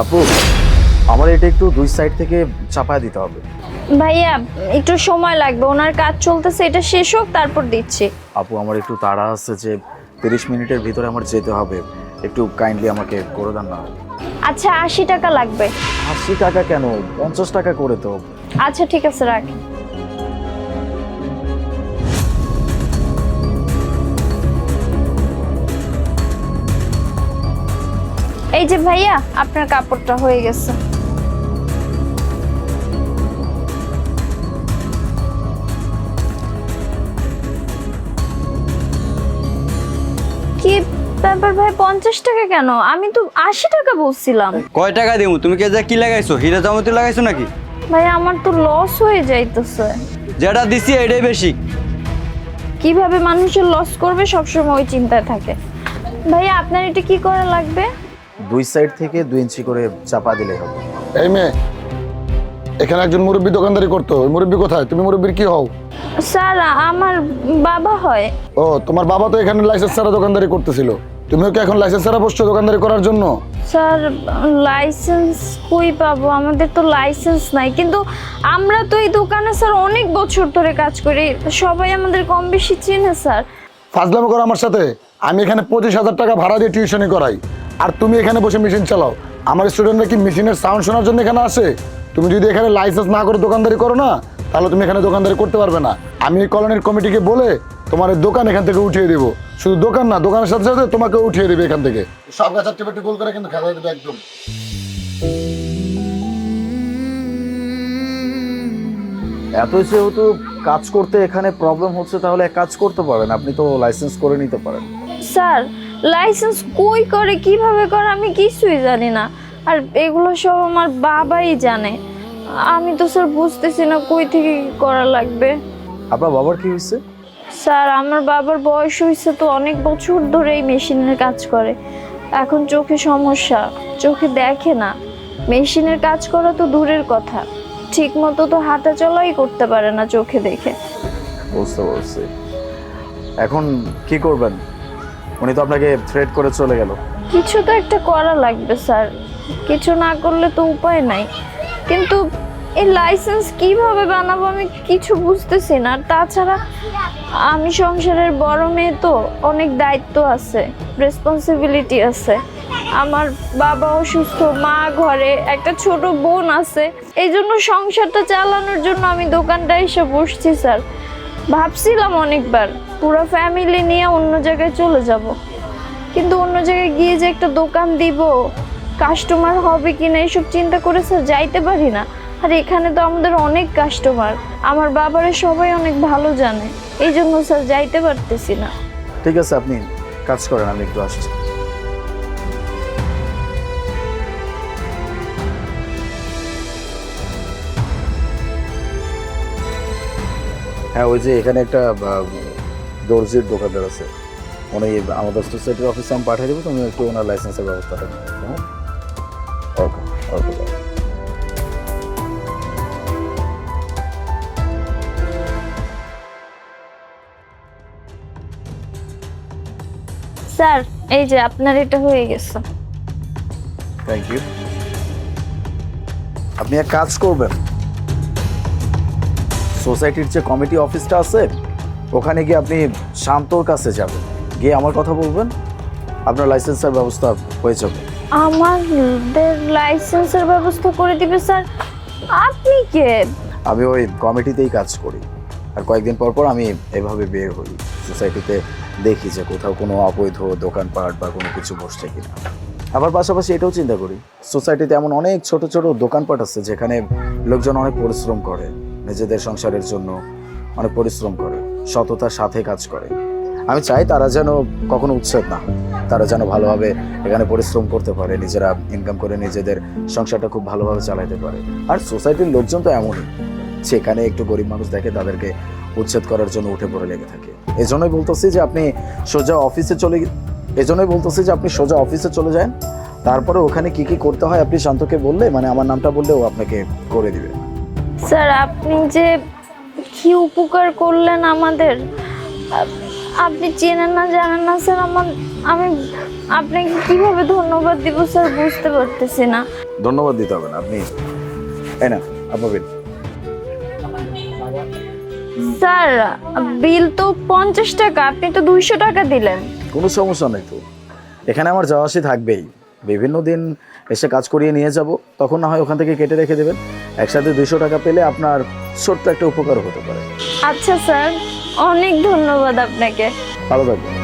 আপু আমার এটা একটু দুই সাইড থেকে চাপায় দিতে হবে। ভাইয়া একটু সময় লাগবে। ওনার কাজ চলতেছে এটা শেষ হোক তারপর দিচ্ছি। আপু আমার একটু তাড়া আছে যে তিরিশ মিনিটের ভিতরে আমার যেতে হবে। একটু কাইন্ডলি আমাকে করে দেন না। আচ্ছা আশি টাকা লাগবে। আশি টাকা কেন? পঞ্চাশ টাকা করে তো। আচ্ছা ঠিক আছে রাখি। এই যে ভাইয়া আপনার কাপড়টা হয়ে গেছে। কি ব্যাপার ভাই পঞ্চাশ টাকা কেন? আমি তো আশি টাকা বলছিলাম। কয় টাকা দিমু? তুমি কে যা কি লাগাইছো? হীরা জমতি লাগাইছো নাকি? ভাই আমার তো লস হয়ে যাইতেছে। যেটা দিছি এটাই বেশি। কীভাবে মানুষের লস করবে সবসময় ওই চিন্তায় থাকে। ভাইয়া আপনার এটা কি করা লাগবে? দুই সাইড থেকে দুই ইঞ্চি করে চাপা দিলে হবে। এই মেয়ে এখানে একজন মুরব্বী দোকানদারি করতো। ওই মুরব্বী কোথায়? তুমি মুরব্বীর কি হও? স্যার আমার বাবা হয়। ও তোমার বাবা তো এখানে লাইসেন্স ছাড়া দোকানদারি করতেছিল। তুমিও কি এখন লাইসেন্স ছাড়া বসছো দোকানদারি করার জন্য? স্যার লাইসেন্স কই পাবো? আমাদের তো লাইসেন্স নাই। কিন্তু আমরা তো এই দোকানে স্যার অনেক বছর ধরে কাজ করি। সবাই আমাদের কম বেশি চেনে স্যার। ফাজলামো করো আমার সাথে। আমি এখানে পঁচিশ হাজার টাকা ভাড়া দিয়ে টিউশনি করাই। আর তুমি এখানে বসে মেশিন চালাও। আমার স্টুডেন্টরা কি মেশিনের সাউন্ড শোনার জন্য এখানে আসে? তুমি যদি এখানে লাইসেন্স না করে দোকানদারি করো না তাহলে তুমি এখানে দোকানদারি করতে পারবে না। আমি এই কলোনির কমিটিকে বলে তোমার এই দোকান এখান থেকে উঠিয়ে দেবো। শুধু দোকান না দোকানের সাথে সাথে তোমাকে উঠিয়ে দেবে এখান থেকে। সব গাছ চারটে গোল করে কিন্তু খেলা দেবে একদম। এত যেহেতু কাজ করতে এখানে প্রবলেম হচ্ছে তাহলে এক কাজ করতে পারেন আপনি তো লাইসেন্স করে নিতে পারেন। স্যার লাইসেন্স কই করে কীভাবে করে আমি কিছুই জানি না। আর এগুলো সব আমার বাবাই জানে। আমি তো স্যার বুঝতেছি না কই থেকে কি করা লাগবে। আপনার বাবার কি হয়েছে? স্যার আমার বাবার বয়স হয়েছে তো অনেক বছর ধরে এই মেশিনের কাজ করে। এখন চোখে সমস্যা চোখে দেখে না। মেশিনের কাজ করা তো দূরের কথা। ঠিক মতো তো হাঁটা চলাই করতে পারে না চোখে দেখে। বুঝতে পারছি। এখন কি করবেন? উনি তো আপনাকে থ্রেট করে চলে গেল। কিছু তো একটা করা লাগবে, স্যার। কিছু না করলে তো উপায় নাই। কিন্তু এই লাইসেন্স কীভাবে বানাবো আমি কিছু বুঝতেছি না। আর তাছাড়া আমি সংসারের বড় মেয়ে তো, অনেক দায়িত্ব আছে রেসপন্সিবিলিটি আছে। আমার বাবা অসুস্থ, মা ঘরে, একটা ছোট বোন আছে। এই জন্য সংসারটা চালানোর জন্য আমি দোকানটা এসে বসছি, স্যার। ভাবছিলাম অনেকবার, পুরো ফ্যামিলি নিয়ে অন্য জায়গায় চলে যাব। কিন্তু অন্য জায়গায় গিয়ে যে একটা দোকান দিব কাস্টমার হবে কি না এইসব চিন্তা করে স্যার যাইতে পারি না। আর এখানে তো আমাদের অনেক কাস্টমার আমার বাবারে সবাই অনেক ভালো জানে এই জন্য স্যার যাইতে পারতেছি না। ঠিক আছে, আপনি কাজ করেন, আমি একটু আসছি। হ্যাঁ ওই যে এখানে একটা আহ, দর্জির দোকানদার আছে। উনি আমাদের সোসাইটির অফিসে আমি পাঠিয়ে দেবো তুমি একটু ওনার লাইসেন্সের ব্যবস্থাটা করো, হ্যাঁ? ওকে ওকে স্যার এই যে আপনার এটা হয়ে গেছে। থ্যাংক ইউ আপনি এক কাজ করবেন। সোসাইটির যে কমিটি অফিসটা আছে ওখানে গিয়ে আপনি শান্তর কাছে যাবেন। গিয়ে আমার কথা বলবেন আপনার লাইসেন্সের ব্যবস্থা হয়ে যাবে। আমাদের লাইসেন্সের ব্যবস্থা করে দিবে স্যার। আপনি কে? আমি ওই কমিটিতেই কাজ করি। আর কয়েকদিন পর পর আমি এভাবে বের হই। সোসাইটিতে দেখি যে কোথাও কোনো অবৈধ দোকানপাট বা কোনো কিছু বসছে কিনা। আবার পাশাপাশি এটাও চিন্তা করি। সোসাইটিতে এমন অনেক ছোট ছোট দোকানপাট আছে যেখানে লোকজন অনেক পরিশ্রম করে। নিজেদের সংসারের জন্য অনেক পরিশ্রম করে, সততার সাথে কাজ করে। আমি চাই তারা যেন কখনো উচ্ছেদ না, তারা যেন ভালোভাবে এখানে পরিশ্রম করতে পারে, নিজেরা ইনকাম করে নিজেদের সংসারটা খুব ভালোভাবে চালাতে পারে। আর সোসাইটির লোকজন তো এমনই সেখানে একটু গরিব মানুষ দেখে তাদেরকে উচ্ছেদ করার জন্য উঠে পড়ে লেগে থাকে। এজন্যই বলতেছি যে আপনি সোজা অফিসে চলে এজন্যই বলতেছি যে আপনি সোজা অফিসে চলে যান, তারপরে ওখানে কি কি করতে হয় আপনি শান্তকে বললে মানে আমার নামটা বললে ও আপনাকে করে দিবে। স্যার আপনি যে কি উপকার করলেন আমাদের? আপনি চেনেন না জানেন না স্যার আমার আমি আপনাকে কীভাবে ধন্যবাদ দিব স্যার বুঝতে পারতেছি না। ধন্যবাদ দিতে হবে না আপনি এই না আপনার বিল। স্যার বিল তো পঞ্চাশ টাকা আপনি তো দুইশো টাকা দিলেন। কোনো সমস্যা নেই তো। এখানে আমার যাওয়া আসি থাকবেই। বিভিন্ন দিন এসে কাজ করিয়ে নিয়ে যাব তখন না হয় ওখান থেকে কেটে রেখে দেবেন। একসাথে দুশো টাকা পেলে আপনার ছোট্ট একটা উপকার হতে পারে। আচ্ছা স্যার অনেক ধন্যবাদ আপনাকে। ভালো থাকবেন।